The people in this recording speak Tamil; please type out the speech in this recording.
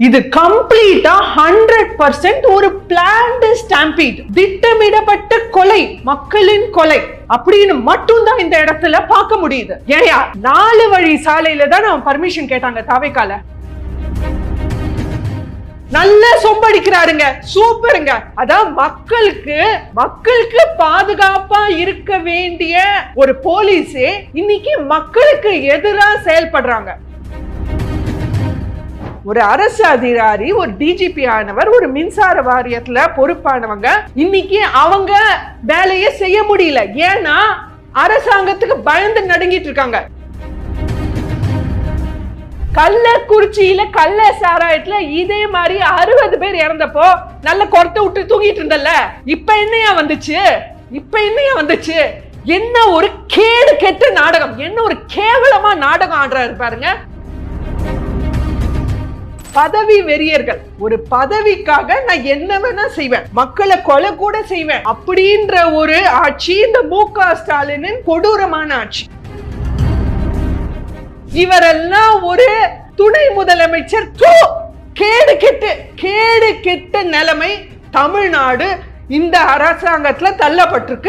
இது கம்ப்ளீட்டா ஹண்ட்ரட் பர்சன்ட் ஒரு பிளான்டு ஸ்டாம்பீட் திட்டமிடப்பட்ட கொலை மக்களின் கொலை. அப்படின்னு மட்டும்தான் இந்த இடத்துல பார்க்க முடியுது. ஏயா நாலு வழி சாலையில தான் அவன் பர்மிஷன் கேட்டாங்க தாவைக்கால. நல்ல சொம்படிக்கிறாருங்க சூப்பருங்க. அதான் மக்களுக்கு மக்களுக்கு பாதுகாப்பா இருக்க வேண்டிய ஒரு போலீஸே இன்னைக்கு மக்களுக்கு எதிராக செயல்படுறாங்க. ஒரு அரசு அதிகாரி ஒரு டிஜிபி ஆனவர் ஒரு மின்சார வாரியத்துல பொறுப்பானவங்க இன்னைக்கு அவங்க வேலையை செய்ய முடியல. ஏன்னா அரசாங்கத்துக்கு பயந்து நடுங்கிட்டு இருக்காங்க. கள்ளக்குறிச்சியில கள்ள சாராயத்துல இதே மாதிரி அறுபது பேர் இறந்தப்போ நல்ல குரத்தை விட்டு தூங்கிட்டு இருந்தல்ல? இப்ப என்னையா வந்துச்சு? இப்ப என்னையா வந்துச்சு? என்ன ஒரு கேடு கெட்ட நாடகம்? என்ன ஒரு கேவலமா நாடகம் ஆடுறாரு பாருங்க. பதவி வெறியர்கள். ஒரு பதவிக்காக நான் என்ன வேணா செய்வேன். மக்களை கொலை கூட செய்வேன். அப்படின்ற ஒரு ஆட்சி இந்த மு க ஸ்டாலினின் கொடூரமான ஆட்சி. இவரெல்லாம் ஒரு துணை முதலமைச்சர். தூ! கேடு கெட்டு கேடு கெட்ட நிலைமை தமிழ்நாடு இந்த அரசாங்கத்துல தள்ளப்பட்டிருக்கு.